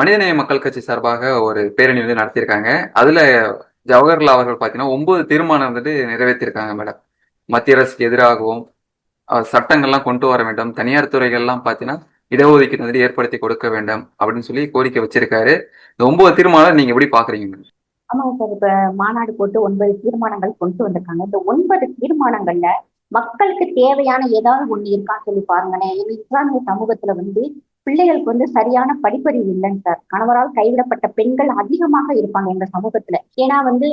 மனிதநேய மக்கள் கட்சி சார்பாக ஒரு பேரணி வந்து நடத்தியிருக்காங்க. அதுல ஜவஹர்லால் அவர்கள் பாத்தீங்கன்னா ஒன்பது தீர்மானம் வந்துட்டு நிறைவேற்றியிருக்காங்க மேடம். மத்திய அரசுக்கு எதிராகவும் சட்டங்கள்லாம் கொண்டு வர வேண்டும். தனியார் துறைகள்லாம் பாத்தீங்கன்னா இடஒதுக்கீடு வந்துட்டு ஏற்படுத்தி கொடுக்க வேண்டும் அப்படின்னு சொல்லி கோரிக்கை வச்சிருக்காரு. இந்த ஒன்பது தீர்மானம் நீங்க எப்படி பாக்குறீங்க ஆமாங்க சார் இப்ப மாநாடு போட்டு ஒன்பது தீர்மானங்கள் கொண்டு வந்திருக்காங்க. இந்த ஒன்பது தீர்மானங்கள்ல மக்களுக்கு தேவையான ஏதாவது ஒண்ணு இருக்கான்னு சொல்லி பாருங்களேன். இஸ்லாமிய சமூகத்துல வந்து பிள்ளைகளுக்கு வந்து சரியான படிப்பறிவு இல்லைங்க சார். கணவரால் கைவிடப்பட்ட பெண்கள் அதிகமாக இருப்பாங்க எங்க சமூகத்துல. ஏன்னா வந்து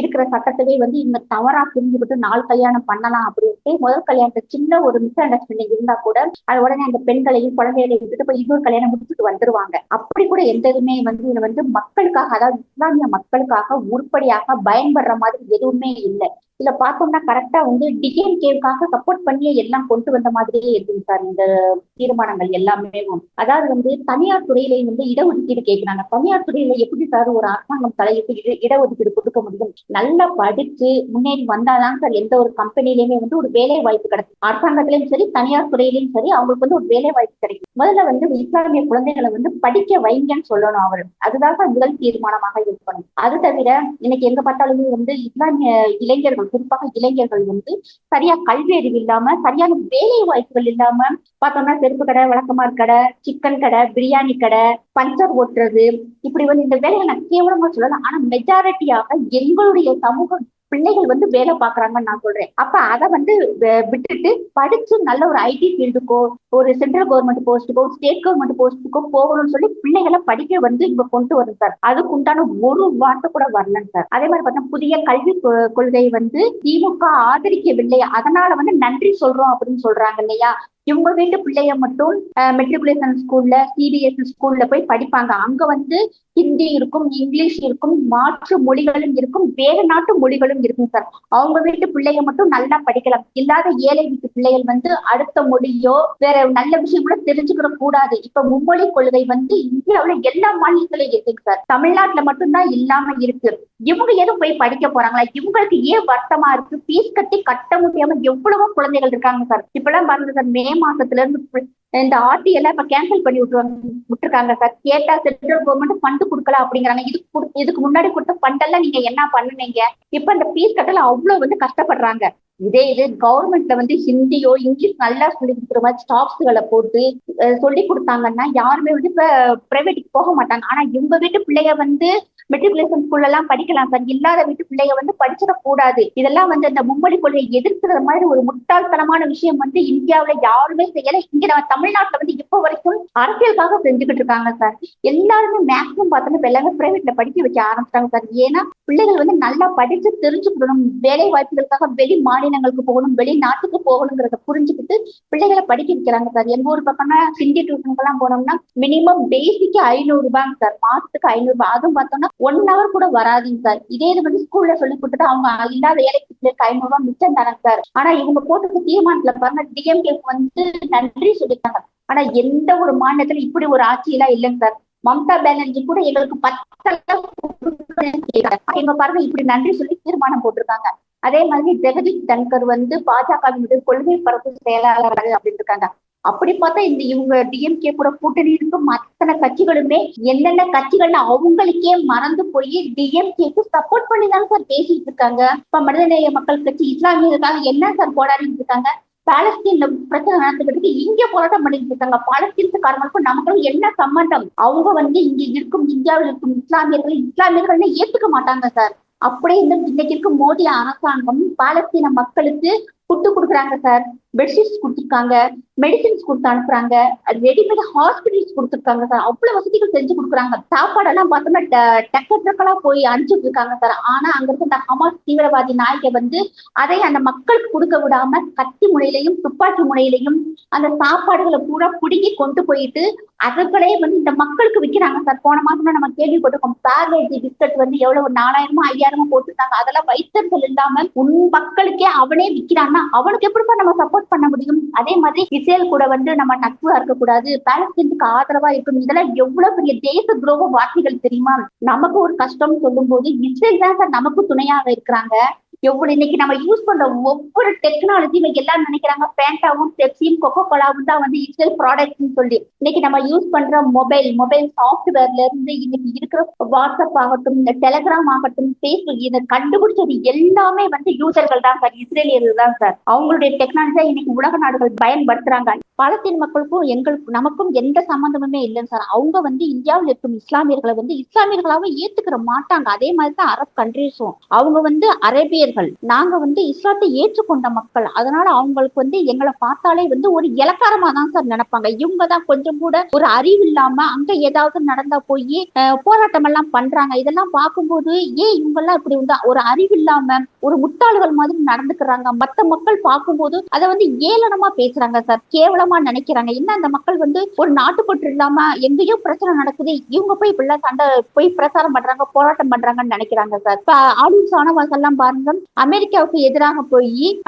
இருக்கிற சட்டத்தவே வந்து இவங்க தவறா புரிஞ்சுக்கிட்டு நாலு கல்யாணம் பண்ணலாம் அப்படின்ட்டு முதல் கல்யாணத்தை சின்ன ஒரு மிஸ் அண்டர்ஸ்டாண்டிங் இருந்தா கூட அது உடனே அந்த பெண்களையும் குழந்தைகளையும் விட்டுட்டு போய் இன்னொரு கல்யாணம் முடிச்சுட்டு வந்துருவாங்க. அப்படி கூட எந்த இதுமே வந்து இதுல வந்து மக்களுக்காக அதாவது இஸ்லாமிய மக்களுக்காக உருப்படியாக பயன்படுற மாதிரி எதுவுமே இல்லை. இதுல பார்த்தோம்னா கரெக்டா வந்து டிஎன்கேவுக்காக சப்போர்ட் பண்ணி எல்லாம் கொண்டு வந்த மாதிரியே இருக்குது சார் இந்த தீர்மானங்கள் எல்லாமே அதாவது வந்து தனியார் துறையில வந்து இடஒதுக்கீடு கேட்கிறாங்க தனியார் துறையில எப்படி சார் ஒரு அரசாங்கம் தலையிட்டு இட- இடஒதுக்கீடு கொடுக்க முடியும்? நல்லா படிச்சு முன்னேறி வந்தாதான் சார் எந்த ஒரு கம்பெனிலயுமே வந்து ஒரு வேலை வாய்ப்பு கிடைக்கும் அரசாங்கத்திலயும் சரி தனியார் துறையிலயும் சரி அவங்களுக்கு வந்து ஒரு வேலை வாய்ப்பு கிடைக்கும். முதல்ல வந்து இஸ்லாமிய குழந்தைகளை வந்து படிக்க வைங்கன்னு சொல்லணும் அவர். அதுதான் சார் முதல் தீர்மானமாக இருக்கணும். அது தவிர இன்னைக்கு எங்க பார்த்தாலுமே வந்து இஸ்லாமிய இளைஞர்கள் குறிப்பாக இளைஞர்கள் வந்து சரியா கல்வி அறிவு இல்லாம சரியான வேலை வாய்ப்புகள் இல்லாம பார்த்தோம்னா செருப்பு கடை வழக்கமார் கடை சிக்கன் கடை பிரியாணி கடை பஞ்சர் ஓட்டுறது. இப்படி வந்து இந்த வேலையை நான் கேவலமா சொல்லலாம் ஆனா மெஜாரிட்டியாக எங்களுடைய சமூக பிள்ளைகள் வந்து வேலை பாக்குறாங்கன்னு நான் சொல்றேன். அப்ப அதை வந்து விட்டுட்டு படிச்சு நல்ல ஒரு ஐடி ஃபீல்டுக்கோ ஒரு சென்ட்ரல் கவர்மெண்ட் போஸ்ட்டுக்கோ ஸ்டேட் கவர்மெண்ட் போஸ்ட்டுக்கோ போகணும்னு சொல்லி பிள்ளைகளை படிக்க வந்து இங்க கொண்டு வரும் சார். அதுக்கு உண்டான ஒரு வார்த்தை கூட வரலங்க சார். அதே மாதிரி பார்த்தா புதிய கல்வி கொ- கொள்கை வந்து திமுக ஆதரிக்கவில்லை. அதனால வந்து நன்றி சொல்றோம் அப்படின்னு சொல்றாங்க இல்லையா? இவங்க வீட்டு பிள்ளைய மட்டும் மெட்ரிகுலேஷன் ஸ்கூல்ல சிபிஎஸ்இ ஸ்கூல்ல போய் படிப்பாங்க. அங்க வந்து ஹிந்தி இருக்கும் இங்கிலீஷ் இருக்கும் மாற்று மொழிகளும் இருக்கும் வேறு நாட்டு மொழிகளும் இருக்கும் சார் அவங்க வீட்டு பிள்ளைய மட்டும் நல்லா படிக்கலாம். இல்லாத ஏழை வீட்டு பிள்ளைகள் வந்து அடுத்த மொழியோ வேற நல்ல விஷயங்களோ தெரிஞ்சுக்கிற கூடாது. இப்ப மும்மொழி கொள்கை வந்து இந்தியாவில எல்லா மாநிலத்திலும் இருக்கு சார் தமிழ்நாட்டுல மட்டும்தான் இல்லாம இருக்கு. இவங்க எதுவும் போய் படிக்க போறாங்களா? இவங்களுக்கு ஏன் வருத்தமா இருக்கு? ஃபீஸ் கட்டி கட்ட முடியாம எவ்வளவோ குழந்தைகள் இருக்காங்க சார் இப்பெல்லாம் பாருங்க சார் மே மாசத்துல இருந்து இந்த ஆர்டி எல்லாம் இப்ப கேன்சல் பண்ணி விட்டுருவாங்க விட்டுருக்காங்க சார் கேட்டா சென்ட்ரல் கவர்மெண்ட் ஃபண்ட் கொடுக்கல அப்படிங்கிறாங்க. இதுக்கு குடு- இதுக்கு முன்னாடி கொடுத்த ஃபண்ட் எல்லாம் நீங்க என்ன பண்ணுனீங்க? இப்ப இந்த பீஸ் கட்டல அவ்வளவு வந்து கஷ்டப்படுறாங்க. இதே இது கவர்மெண்ட்ல வந்து ஹிந்தியோ இங்கிலீஷ் நல்லா சொல்லி கொடுக்குற மாதிரி ஸ்டாஃப்ஸ்களை போட்டு சொல்லி கொடுத்தாங்கன்னா யாருமே வந்து இப்ப பிரைவேட்டுக்கு போக மாட்டாங்க. ஆனா இவங்க வீட்டு பிள்ளைய வந்து மெட்ரிகுலேஷன் ஸ்கூல்ல எல்லாம் படிக்கலாம் சார் இல்லாத வீட்டு பிள்ளைய வந்து படிச்சிடக் கூடாது இதெல்லாம் வந்து இந்த மும்மொழி கொள்கையை எதிர்க்கிற மாதிரி ஒரு முட்டாள்தனமான விஷயம் வந்து இந்தியாவுல யாருமே செய்யல. இங்க நம்ம தமிழ்நாட்டுல வந்து இப்போ வரைக்கும் அரசியலுக்காக செஞ்சுக்கிட்டு இருக்காங்க சார் எல்லாருமே மேக்ஸிமம் பார்த்தோம்னா இப்ப எல்லாமே பிரைவேட்ல படிக்க வைக்க ஆரம்பிச்சிட்டாங்க சார் ஏன்னா பிள்ளைகள் வந்து நல்லா படிச்சு தெரிஞ்சுக்கணும். வேலை வாய்ப்புகளுக்காக வெளி மாநிலங்களுக்கு போகணும் வெளிநாட்டுக்கு போகணுங்கிறத புரிஞ்சுக்கிட்டு பிள்ளைகளை படிக்க வைக்கிறாங்க சார். எங்க ஊர் பக்கம்னா ஹிந்தி டியூஷனுக்கு எல்லாம் போனோம்னா மினிமம் பேசிக்கு ஐநூறு ரூபாங்க சார். மாசத்துக்கு ஐநூறு ரூபாய். அதுவும் பார்த்தோம்னா ஒன் ஹவர் கூட வராதுங்க சார். இதே இது வந்து ஸ்கூல்ல சொல்லி கொடுத்துட்டு அவங்க இல்லாத வேலைக்கு பிள்ளைக்கு ஐநூறு ரூபாய் மிச்சம் தானே சார். ஆனா இவங்க போட்டது தீர்மானத்துல பாருங்க டிஎம்கே வந்து நன்றி சொல்லிட்டாங்க ஆனா எந்த ஒரு மாநிலத்துல இப்படி ஒரு ஆட்சி எல்லாம் இல்லைங்க சார். மம்தா பானர்ஜி கூட எங்களுக்கு பத்தல இவங்க பாருங்க இப்படி நன்றி சொல்லி தீர்மானம் போட்டிருக்காங்க. அதே மாதிரி ஜெகதீப் தன்கர் வந்து பாஜகவினுடைய கொள்கை பரப்பு செயலாளர் அப்படின்னு இருக்காங்க. அப்படி பார்த்தா இந்த இவங்க டிஎம்கே கூட கூட்டணி இருக்கும் அத்தனை கட்சிகளுமே என்னென்ன கட்சிகள்ல அவங்களுக்கே மறந்து போய் டிஎம்கேக்கு சப்போர்ட் பண்ணி தான் சார் பேசிட்டு இருக்காங்க. இப்ப மனிதநேய மக்கள் கட்சி இஸ்லாமியர்களுக்காக என்ன சார் போராடிட்டு இருக்காங்க? பாலஸ்தீன்ல பிரச்சனை நடந்துகிட்டு இங்க போராட்டம் பண்ணிட்டு இருக்காங்க. பாலஸ்தீன்காரங்களுக்கும் நமக்கும் என்ன சம்பந்தம்? அவங்க வந்து இங்க இருக்கும் இந்தியாவில் இருக்கும் இஸ்லாமியர்கள் இஸ்லாமியர்கள்னு ஏத்துக்க மாட்டாங்க சார் அப்படியே இன்னைக்கு இருக்கும் மோடி அரசாங்கம் பாலஸ்தீன மக்களுக்கு புட்டு கொடுக்குறாங்க சார். பெட்ஷீட்ஸ் கொடுத்துருக்காங்க மெடிசின்ஸ் கொடுத்து அனுப்புறாங்க ரெடிமேட் ஹாஸ்பிட்டல்ஸ் கொடுத்துருக்காங்க சார் அவ்வளவு வசதிகள் செஞ்சு கொடுக்குறாங்க. சாப்பாடெல்லாம் பார்த்தோம்னா டக்க டக்கலா போய் அனுப்பிச்சுட்டு இருக்காங்க சார் ஆனா அங்க இருக்க இந்த ஹமாஸ் தீவிரவாதி நாயகை வந்து அதை அந்த மக்களுக்கு கொடுக்க விடாம கத்தி முனையிலையும் துப்பாக்கி முனையிலையும் அந்த சாப்பாடுகளை பூரா பிடுங்கி கொண்டு போயிட்டு அதுகளே வந்து இந்த மக்களுக்கு விற்கிறாங்க சார் போன மாசம் நம்ம கேள்விப்பட்டிருக்கோம் பேக்கேஜ் பிஸ்கட் வந்து எவ்வளவு நாலாயிரமோ ஐயாயிரமோ போட்டுருக்காங்க அதெல்லாம் வைத்தறிச்சல் இல்லாம உன் மக்களுக்கே அவனே விற்கிறான்னா அவனுக்கு எப்படிப்பா நம்ம சப்போர்ட் பண்ண முடியும். அதே மாதிரி இஸ்ரேல் கூட வந்து நம்ம நட்பு இருக்கக்கூடாது பாலஸ்தீனுக்கு ஆதரவா இருக்கும் இதெல்லாம் எவ்வளவு பெரிய தேச துரோக வார்த்தைகள் தெரியுமா? நமக்கு ஒரு கஷ்டம் சொல்லும் போது இஸ்ரேல் தான் சார் நமக்கு துணையாக இருக்கிறாங்க. எவ்வளவு இன்னைக்கு நம்ம யூஸ் பண்ற ஒவ்வொரு டெக்னாலஜியும் எல்லாரும் நினைக்கிறாங்க. பேண்டாவும் பெப்சியும் கொக்கோ கோலாவும் தான் வந்து இஸ்ரேல் ப்ராடக்ட்னு சொல்லி. இன்னைக்கு நம்ம யூஸ் பண்ற மொபைல் மொபைல் சாஃப்ட்வேர்ல இருந்து இன்னைக்கு இருக்கிற வாட்ஸ்அப் ஆகட்டும் இந்த டெலகிராம் ஆகட்டும் ஃபேஸ்புக் இதை கண்டுபிடிச்சது எல்லாமே வந்து யூசர்கள் தான் சார் இஸ்ரேலியர்கள் தான் சார். அவங்களுடைய டெக்னாலஜியை இன்னைக்கு உலக நாடுகள் பயன்படுத்துறாங்க. பலத்தின் மக்களுக்கும் எங்களுக்கு நமக்கும் எந்த சம்பந்தமுமே இல்லைன்னு சார். அவங்க வந்து இந்தியாவில் இருக்கும் இஸ்லாமியர்களை வந்து இஸ்லாமியர்களாவும் ஏத்துக்கிற மாட்டாங்க. அதே மாதிரி தான் அரப் கண்ட்ரிஸும் அவங்க வந்து அரேபியர்கள் நாங்க வந்து இஸ்லாத்தை ஏற்றுக்கொண்ட மக்கள். அதனால அவங்களுக்கு வந்து எங்களை பார்த்தாலே வந்து ஒரு இலக்காரமா தான் சார் நினைப்பாங்க. இவங்க தான் கொஞ்சம் கூட ஒரு அறிவு இல்லாம அங்க ஏதாவது நடந்தா போய் போராட்டம் எல்லாம் பண்றாங்க. இதெல்லாம் பார்க்கும்போது ஏன் இவங்க எல்லாம் இப்படி வந்து ஒரு அறிவு இல்லாம ஒரு முட்டாள்கள் மாதிரி நடந்துக்கிறாங்க. மத்த மக்கள் பார்க்கும்போது அதை வந்து ஏளனமா பேசுறாங்க சார். கேவலமா நினைக்கிறாங்க. என்ன அந்த மக்கள் வந்து ஒரு நாட்டுப்பற்று இல்லாம எங்கேயோ பிரச்சனை நடக்குது. இவங்க போய் இப்படிலாம் சண்டை போய் பிரச்சாரம் பண்றாங்க போராட்டம் பண்றாங்கன்னு நினைக்கிறாங்க சார். இப்ப ஆளும் சானவாஸ் எல்லாம் பாருங்க அமெரிக்காவுக்கு எதிராக போய்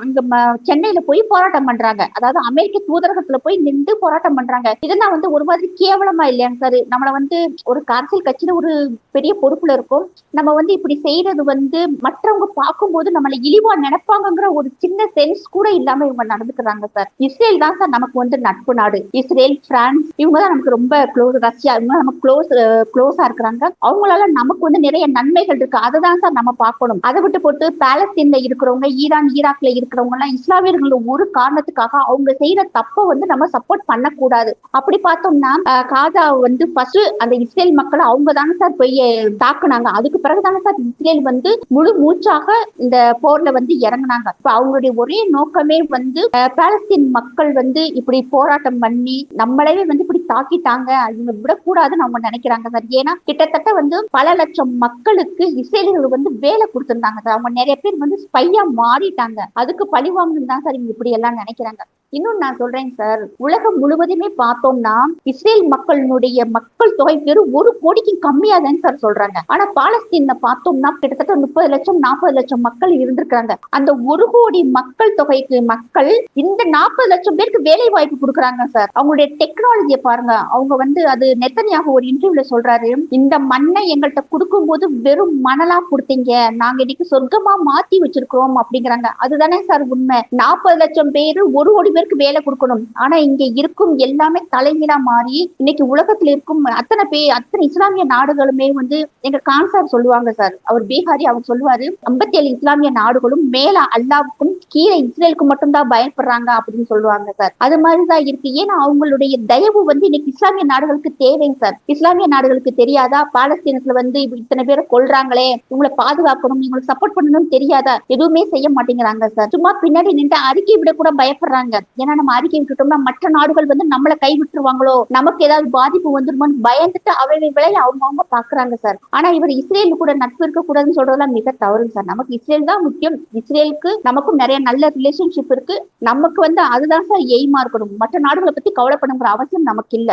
அங்க ம- சென்னையில போய் போராட்டம் பண்றாங்க. அதாவது அமெரிக்க தூதரகத்துல போய் நின்று போராட்டம் பண்றாங்க. இதெல்லாம் வந்து ஒரு மாதிரி கேவலமா இல்லையாங்க சார். நம்மள வந்து ஒரு அரசியல் கட்சியில ஒரு பெரிய பொறுப்புல இருக்கும். நம்ம வந்து இப்படி செய்யறது வந்து மற்றவங்க பார்க்கும்போது நம்மளை இழிவா நினைப்பாங்கங்கிற ஒரு சின்ன சென்ஸ் கூட இல்லாம இவங்க நடந்துக்கிறாங்க சார் இஸ்ரேல் தான் சார் நமக்கு வந்து நட்பு நாடு. இஸ்ரேல் பிரான்ஸ் இவங்க தான் நமக்கு ரொம்ப க்ளோஸ் ரஷ்யா இவங்க நமக்கு க்ளோஸ் க்ளோஸா இருக்கிறாங்க. அவங்களால நமக்கு வந்து நிறைய நன்மைகள் இருக்கு. அதை தான் சார் நம்ம பார்க்கணும். அதை விட்டு போட்டு பாலஸ்தீன்ல இருக்கிறவங்க ஈரான் ஈராக்ல இருக்கிறவங்க எல்லாம் இஸ்லாமியர்கள் ஒரு காரணத்துக்காக அவங்க செய்யற தப்பை வந்து நம்ம சப்போர்ட் பண்ணக்கூடாது. அப்படி பார்த்தோம்னா காதா வந்து ஃபர்ஸ்ட் அந்த இஸ்ரேல் மக்களை அவங்க தானே சார் போய் தாக்குனாங்க. அதுக்கு பிறகு தானே சார் இஸ்ரேல் வந்து முழு மூச்சாக இந்த போர்ல வந்து இறங்குனாங்க. இப்ப அவங்களுடைய ஒரே நோக்கமே வந்து பாலஸ்தீன் மக்கள் வந்து இப்படி போராட்டம் பண்ணி நம்மளவே வந்து இப்படி தாக்கிட்டாங்க. இவங்க விடக்கூடாதுன்னு அவங்க நினைக்கிறாங்க சார். ஏன்னா கிட்டத்தட்ட வந்து பல லட்சம் மக்களுக்கு இஸ்ரேலியர்கள் வந்து வேலை கொடுத்திருந்தாங்க சார். அவங்க நிறைய பேர் வந்து ஸ்பையா மாறிட்டாங்க. அதுக்கு பழி வாங்கினு தான் சார் இவங்க இப்படி எல்லாம் நினைக்கிறாங்க. இன்னும் நான் சொல்றேன் சார் உலகம் முழுவதுமே பார்த்தோம்னா இஸ்ரேல் மக்களினுடைய மக்கள் தொகை வெறும் ஒரு கோடிக்கு கம்மியா தான் சார் சொல்றாங்க. ஆனா பாலஸ்தீன்ல பார்த்தோம்னா கிட்டத்தட்ட முப்பது லட்சம் நாற்பது லட்சம் மக்கள் இருந்திருக்காங்க அந்த ஒரு கோடி மக்கள் தொகைக்கு மக்கள் இந்த நாற்பது லட்சம் பேருக்கு வேலை வாய்ப்பு கொடுக்குறாங்க சார் அவங்களுடைய டெக்னாலஜியை பாருங்க. அவங்க வந்து அது நெத்தனியாக ஒரு இன்டர்வியூல சொல்றாரு. இந்த மண்ணை எங்கள்கிட்ட கொடுக்கும்போது வெறும் மணலா கொடுத்தீங்க. நாங்க இன்னைக்கு சொர்க்கமா மாத்தி வச்சிருக்கிறோம் அப்படிங்கிறாங்க. அதுதானே சார் உண்மை. நாற்பது லட்சம் பேரு ஒரு கோடி பேர் பேருக்கு வேலை கொடுக்கணும். ஆனா இங்க இருக்கும் எல்லாமே தலைகீழா மாறி இன்னைக்கு உலகத்துல இருக்கும் அத்தனை பேர் அத்தனை இஸ்லாமிய நாடுகளுமே வந்து எங்க கான் சார் சொல்லுவாங்க சார். அவர் பீகாரி அவர் சொல்லுவாரு ஐம்பத்தி ஏழு இஸ்லாமிய நாடுகளும் மேல அல்லாவுக்கும் கீழே இஸ்ரேலுக்கு மட்டும்தான் பயப்படுறாங்க அப்படின்னு சொல்லுவாங்க சார். அது மாதிரிதான் இருக்கு. ஏன்னா அவங்களுடைய தயவு வந்து இன்னைக்கு இஸ்லாமிய நாடுகளுக்கு தேவைங்க சார். இஸ்லாமிய நாடுகளுக்கு தெரியாதா? பாலஸ்தீனத்துல வந்து இத்தனை பேரை கொல்றாங்களே இவங்களை பாதுகாக்கணும் இவங்களுக்கு சப்போர்ட் பண்ணணும்னு தெரியாதா? எதுவுமே செய்ய மாட்டேங்கிறாங்க சார். சும்மா பின்னாடி நின்று அறிக்கை விட கூட பயப்படுறாங்க. ஏன்னா நம்ம அறிக்கை விட்டுட்டோம்னா மற்ற நாடுகள் வந்து நம்மளை கை விட்டுருவாங்களோ நமக்கு ஏதாவது பாதிப்பு வந்துருமோன்னு பயந்துட்டு அவை விலையை அவங்க அவங்க பாக்குறாங்க சார். ஆனா இவர் இஸ்ரேல் கூட நட்பு இருக்க கூடாதுன்னு சொல்றதெல்லாம் மிக தவறு சார். நமக்கு இஸ்ரேல் தான் முக்கியம். இஸ்ரேலுக்கு நமக்கும் நிறைய நல்ல ரிலேஷன்ஷிப் இருக்கு. நமக்கு வந்து அதுதான் சார் எய்மா இருக்கணும். மற்ற நாடுகளை பத்தி கவலைப்படுங்கிற அவசியம் நமக்கு இல்ல.